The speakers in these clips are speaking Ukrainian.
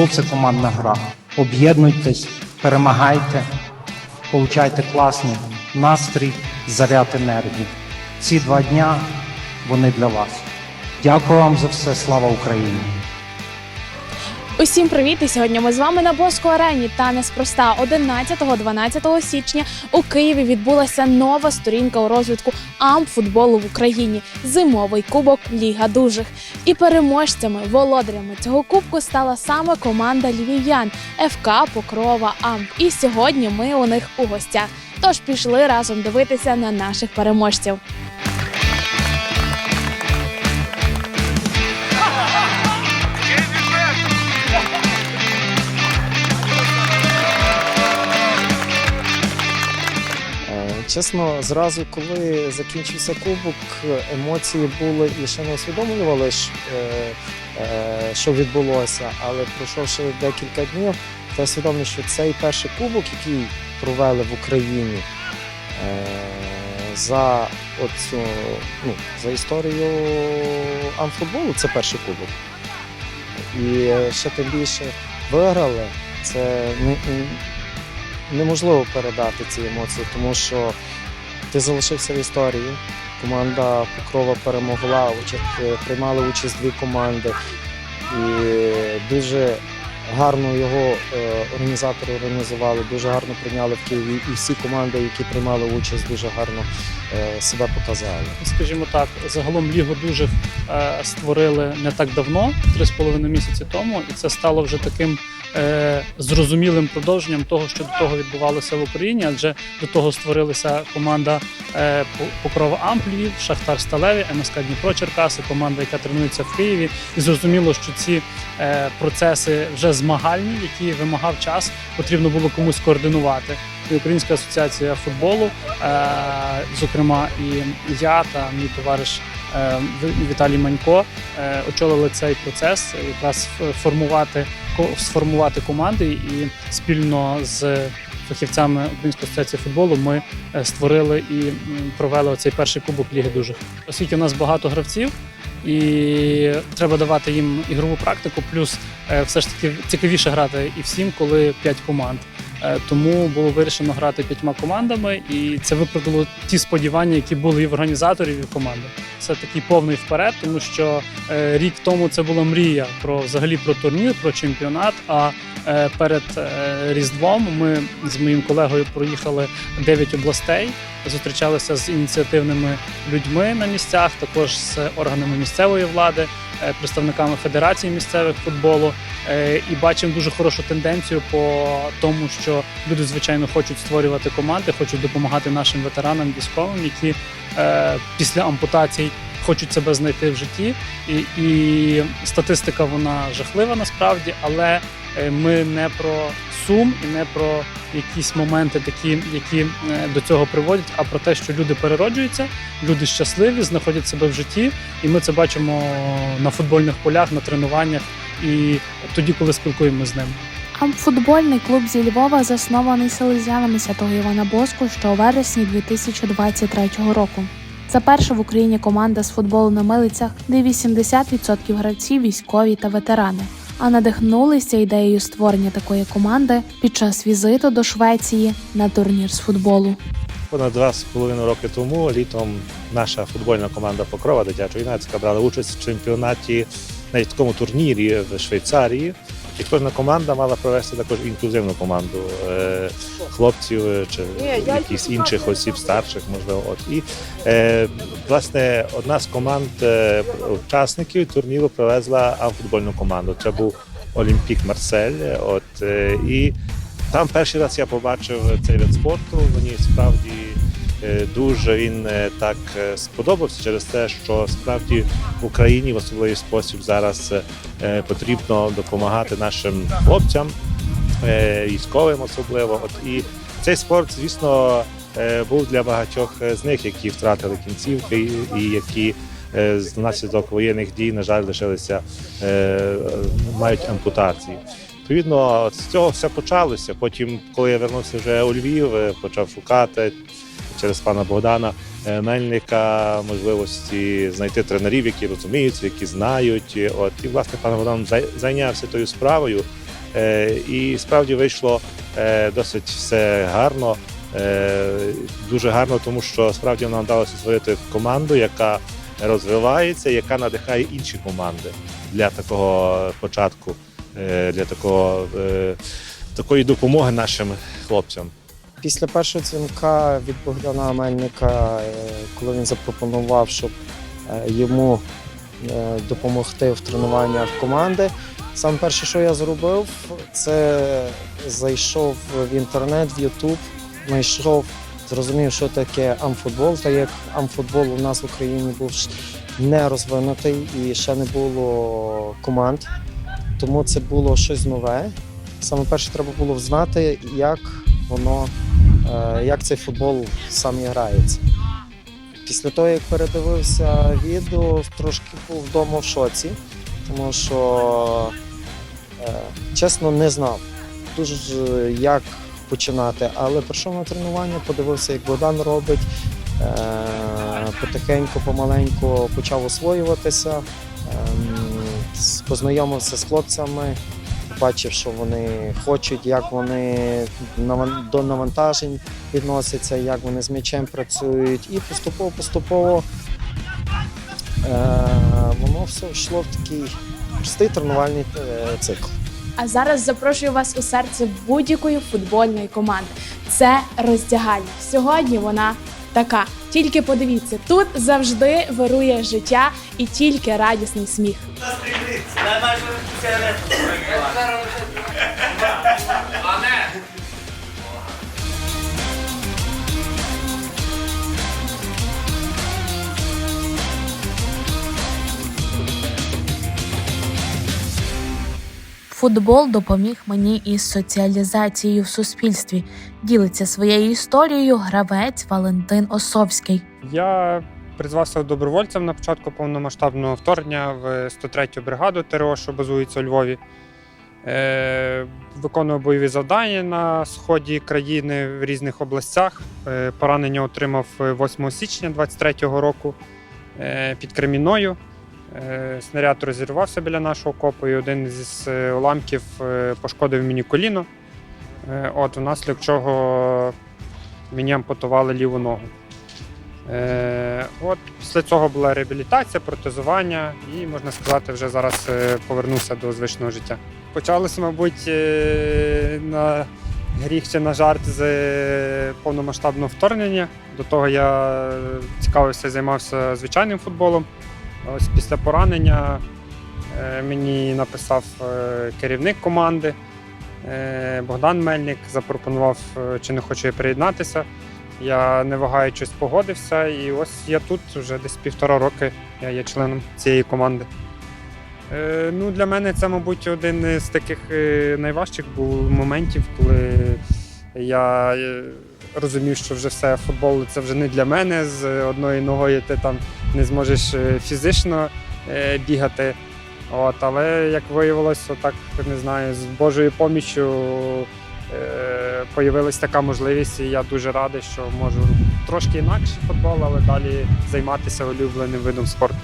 Футбол це командна гра. Об'єднуйтесь, перемагайте, получайте класний настрій, заряд енергії. Ці два дня вони для вас. Дякую вам за все. Слава Україні! Усім привіт! І сьогодні ми з вами на Боско Арені. Та неспроста 11-12 січня у Києві відбулася нова сторінка у розвитку амфутболу в Україні зимовий кубок Ліга Дужих. І переможцями, володарями цього кубку стала саме команда львів'ян ФК Покрова Амп. І сьогодні ми у них у гостях. Тож пішли разом дивитися на наших переможців. Чесно, зразу, коли закінчився кубок, емоції були і ще не усвідомлювали, е, е, що відбулося. Але пройшовши декілька днів, я усвідомив, що цей перший кубок, який провели в Україні е, за оцю, ну, за історію амфутболу, це перший кубок. І ще тим більше виграли. Це неможливо передати ці емоції, тому що ти залишився в історії. Команда Покрова перемогла, участь- приймали участь дві команди. І дуже гарно його е, організатори організували, дуже гарно прийняли в Києві. І всі команди, які приймали участь, дуже гарно е, себе показали. скажімо так, загалом Лігу дуже е, створили не так давно, три з половиною місяці тому, і це стало вже таким е, зрозумілим продовженням того, що до того відбувалося в Україні, адже до того створилася команда е, По- Покрова Амплів, Шахтар Сталеві, МСК Дніпро Черкаси, команда, яка тренується в Києві. І зрозуміло, що ці е, процеси вже змагальні, які вимагав час, потрібно було комусь координувати. І Українська асоціація футболу, е, зокрема, і я та мій товариш е, Віталій Манько е, очолили цей процес, якраз формувати сформувати команди і спільно з фахівцями Української асоціації футболу ми створили і провели цей перший кубок Ліги Дужих. Оскільки у нас багато гравців. І треба давати їм ігрову практику, плюс все ж таки цікавіше грати і всім, коли п'ять команд. Е, Тому було вирішено грати п'ятьма командами, і це виправдало ті сподівання, які були і в організаторів, і в команди. Це такий повний вперед, тому що е, рік тому це була мрія про взагалі про турнір, про чемпіонат. А е, перед Різдвом ми з моїм колегою проїхали 9 областей, зустрічалися з ініціативними людьми на місцях, також з органами місцевої влади, представниками федерації місцевих футболу. Е, І бачимо дуже хорошу тенденцію по тому, що люди звичайно хочуть створювати команди, хочуть допомагати нашим ветеранам військовим, які е, після ампутацій хочуть себе знайти в житті. І, і статистика вона жахлива насправді, але е, ми не про сум і не про якісь моменти, такі, які е, до цього приводять, а про те, що люди перероджуються, люди щасливі, знаходять себе в житті, і ми це бачимо на футбольних полях, на тренуваннях і тоді, коли спілкуємося з ними. Амфутбольний клуб зі Львова заснований селезянами святого Івана Боску ще у вересні 2023 року. Це перша в Україні команда з футболу на милицях, де 80% гравців військові та ветерани. А надихнулися ідеєю створення такої команди під час візиту до Швеції на турнір з футболу. Понад два з половиною роки тому літом наша футбольна команда Покрова дитячо-юнацька брала участь в чемпіонаті на такому турнірі в Швейцарії. І кожна команда мала провести також інклюзивну команду е, хлопців е, чи якихось інших осіб, старших, можливо. От. І е, власне одна з команд е, учасників турніру привезла амфутбольну команду. Це був Олімпік Марсель. От, е, і там перший раз я побачив цей вид спорту. Мені справді е, дуже він е, так е, сподобався через те, що справді в Україні в особливий спосіб зараз е, потрібно допомагати нашим хлопцям, е, військовим особливо. От і цей спорт, звісно, е, був для багатьох е, з них, які втратили кінцівки і- які. е, з- Внаслідок воєнних дій, на жаль, лишилися, е, е, мають ампутації. Відповідно, з цього все почалося. Потім, коли я вернувся вже у Львів, е, почав шукати через пана Богдана е, Мельника можливості знайти тренерів, які розуміються, які знають. От і власне пан Богдан зайнявся тою справою. Е, І справді вийшло е, досить все гарно. Дуже гарно, тому що справді нам вдалося створити команду, яка розвивається, яка надихає інші команди для такого початку, для такого, такої допомоги нашим хлопцям. Після першого дзвінка від Богдана Мельника, е, коли він запропонував, щоб е, йому е, допомогти в тренуваннях команди. Саме перше, що я зробив, це зайшов в інтернет, в Ютуб, знайшов, зрозумів, що таке амфутбол. Та як амфутбол у нас в Україні був не розвинутий і ще не було команд. Тому це було щось нове. Саме перше треба було знати, як воно, як цей футбол сам і грається. Після того, як передивився відео, трошки був вдома в шоці, тому що, е, чесно, не знав дуже як починати. Але прийшов на тренування, подивився, як Богдан робить. е, Потихеньку, помаленьку почав освоюватися, ем, познайомився з хлопцями, бачив, що вони хочуть, як вони до навантажень відносяться, як вони з м'ячем працюють, і поступово-поступово е, воно все йшло в такий простий тренувальний е, цикл. А зараз запрошую вас у серце будь-якої футбольної команди. Це роздягальня. Сьогодні вона така. Тільки подивіться, тут завжди вирує життя і тільки радісний сміх. Футбол допоміг мені із соціалізацією в суспільстві. Ділиться своєю історією гравець Валентин Осовський. Я призвався добровольцем на початку повномасштабного вторгнення в 103-ю бригаду ТРО, що базується у Львові. Е, виконував бойові завдання на сході країни в різних областях. Е, поранення отримав 8 січня 23-го року е, під Креміною. Е, снаряд розірвався біля нашого копу, і один з е, уламків е, пошкодив мені коліно. Е, от, внаслідок чого мені ампутували ліву ногу. Е, от після цього була реабілітація, протезування, і можна сказати, вже зараз е, повернувся до звичного життя. Почалося, мабуть, на гріх чи на жарт з повномасштабного вторгнення. До того я цікавився, займався звичайним футболом. Ось після поранення мені написав керівник команди Богдан Мельник, запропонував, е, чи не хочу я приєднатися. Я не вагаючись погодився, і ось я тут вже десь півтора роки. Я є членом цієї команди. Е, ну, для мене це, мабуть, один з таких е, найважчих був моментів, коли я е, розумів, що вже все футбол це вже не для мене. З одною ногою ти там не зможеш е, фізично е, бігати. От, але як виявилося, так не знаю, з Божою поміччю е, появилась така можливість, і я дуже радий, що можу трошки інакше футбол, але далі займатися улюбленим видом спорту.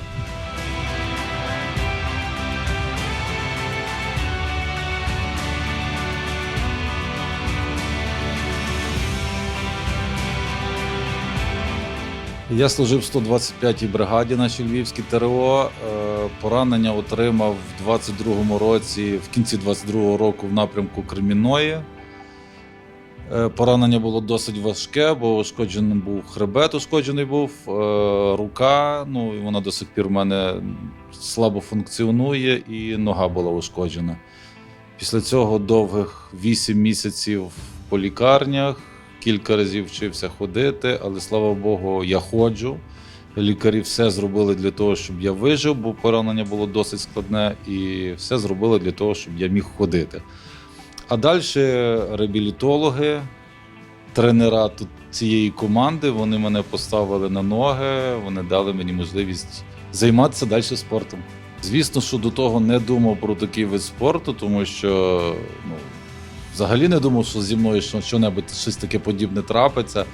Я служив в 125-й бригаді нашій Львівській ТРО. Е, Поранення отримав в 22-му році, в кінці 22-го року в напрямку Кремінної. Е, Поранення було досить важке, бо ушкоджений був хребет, ушкоджений був, е, рука. Ну і вона до сих пір в мене слабо функціонує, і нога була ушкоджена. Після цього довгих 8 місяців по лікарнях, кілька разів вчився ходити, але слава Богу, я ходжу. Лікарі все зробили для того, щоб я вижив, бо поранення було досить складне, і все зробили для того, щоб я міг ходити. А далі реабілітологи, тренера тут цієї команди, вони мене поставили на ноги, вони дали мені можливість займатися далі спортом. Звісно, що до того не думав про такий вид спорту, тому що ну, взагалі не думав, що зі мною що- що-небудь щось таке подібне трапиться.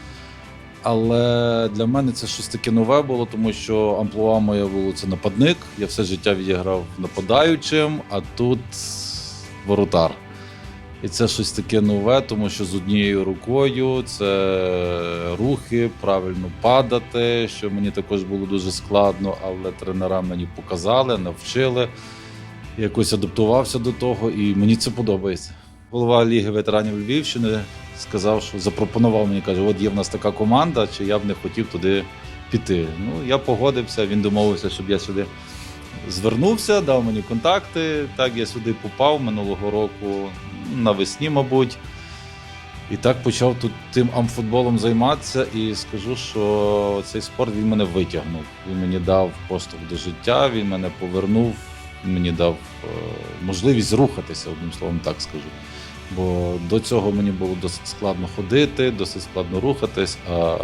Але для мене це щось таке нове було, тому що амплуа моє було це нападник. Я все життя відіграв нападаючим, а тут воротар. І це щось таке нове, тому що з однією рукою це рухи, правильно падати, що мені також було дуже складно, але тренера мені показали, навчили. Якось адаптувався до того, і мені це подобається. Голова Ліги ветеранів Львівщини сказав, що запропонував мені, каже: от є в нас така команда, чи я б не хотів туди піти. Ну, я погодився, він домовився, щоб я сюди звернувся, дав мені контакти. Так я сюди попав минулого року навесні, мабуть. І так почав тут тим амфутболом займатися. І скажу, що цей спорт він мене витягнув. Він мені дав поштовх до життя, він мене повернув, мені дав е, можливість рухатися, одним словом, так скажу. Бо до цього мені було досить складно ходити, досить складно рухатись. А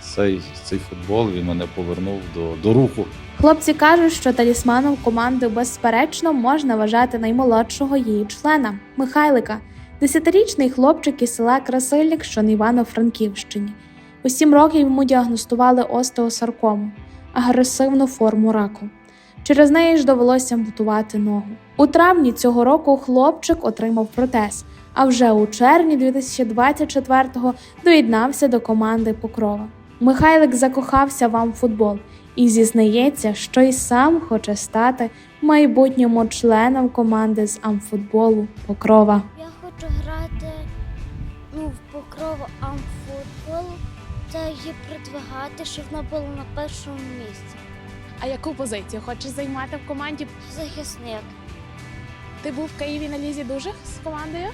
цей, цей футбол він мене повернув до, до руху. Хлопці кажуть, що талісманом команди безперечно можна вважати наймолодшого її члена Михайлика, десятирічний хлопчик із села Красильник, що на Івано-Франківщині. У сім років йому діагностували остеосаркому агресивну форму раку. Через неї ж довелося ампутувати ногу. У травні цього року хлопчик отримав протез, а вже у червні 2024-го доєднався до команди Покрова. Михайлик закохався в амфутбол і зізнається, що й сам хоче стати майбутнім членом команди з амфутболу Покрова. Я хочу грати ну, в покрову амфутбол та її продвигати, щоб вона була на першому місці. А яку позицію хочеш займати в команді? Захисник. Ти був в Києві на лізі дужих з командою,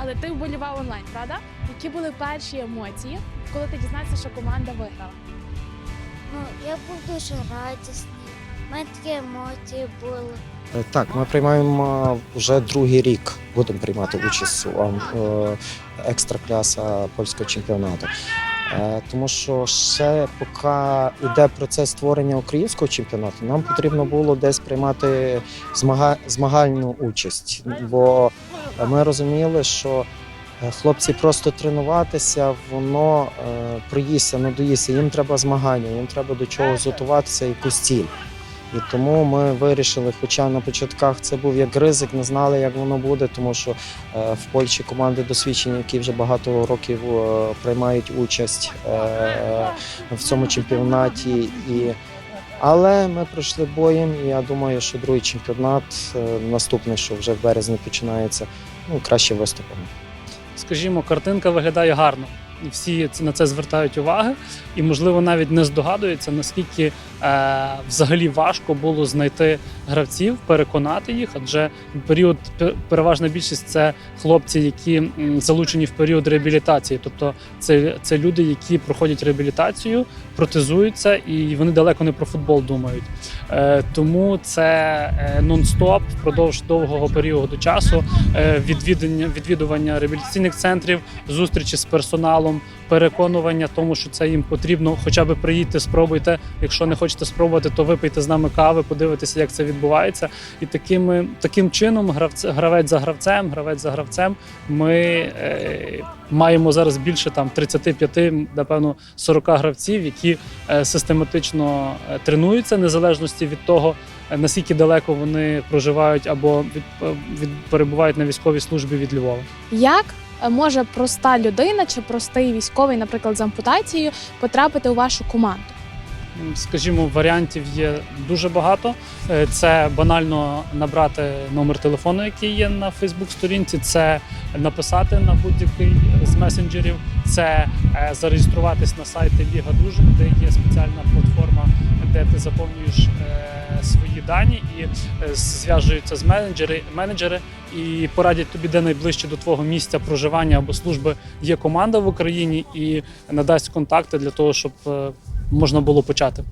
але ти вболівав онлайн, правда? Які були перші емоції, коли ти дізнався, що команда виграла? Ну, я був дуже радісний. У мене такі емоції були. Е, Так, ми приймаємо вже другий рік. Будемо приймати участь у е, польського чемпіонату. Е, Тому що ще поки йде процес створення українського чемпіонату, нам потрібно було десь приймати змагальну участь. Бо ми розуміли, що е, хлопці просто тренуватися, воно е, проїсться, надоїсться. Їм треба змагання, їм треба до чогось готуватися, якусь ціль. І тому ми вирішили, хоча на початках це був як ризик, не знали, як воно буде, тому що е, в Польщі команди досвідчені, які вже багато років приймають участь в цьому чемпіонаті. І... Але ми пройшли боєм, і я думаю, що другий чемпіонат, наступний, що вже в березні починається, ну, краще виступимо. скажімо, картинка виглядає гарно. І всі на це звертають увагу, і можливо навіть не здогадуються, наскільки взагалі важко було знайти гравців, переконати їх. Адже період переважна більшість це хлопці, які залучені в період реабілітації. Тобто це, це люди, які проходять реабілітацію, протезуються, і вони далеко не про футбол думають. Е, тому це е, нон-стоп впродовж довгого періоду часу е, відвідання, відвідування реабілітаційних центрів, зустрічі з персоналом, переконування тому, що це їм потрібно. Хоча б приїдьте, спробуйте. Якщо не хочете спробувати, то випийте з нами кави, подивитися, як це відбувається. І такими таким чином, гравце, гравець за гравцем, гравець за гравцем, ми е, маємо зараз більше там 35, напевно, 40 гравців, які е, систематично е, тренуються, незалежності від того, е, наскільки далеко вони проживають або від, е, від перебувають на військовій службі від Львова. Як е, може проста людина чи простий військовий, наприклад, з ампутацією, потрапити у вашу команду? Скажімо, варіантів є дуже багато. Е, Це банально набрати номер телефону, який є на Фейсбук-сторінці, це написати на будь-який з месенджерів, це е, зареєструватись на сайті Ліга Дуже, де є спеціальна платформа, де ти заповнюєш е, свої дані і зв'яжуються з менеджери, менеджери і порадять тобі, де найближче до твого місця проживання або служби є команда в Україні і надасть контакти для того, щоб можна було почати.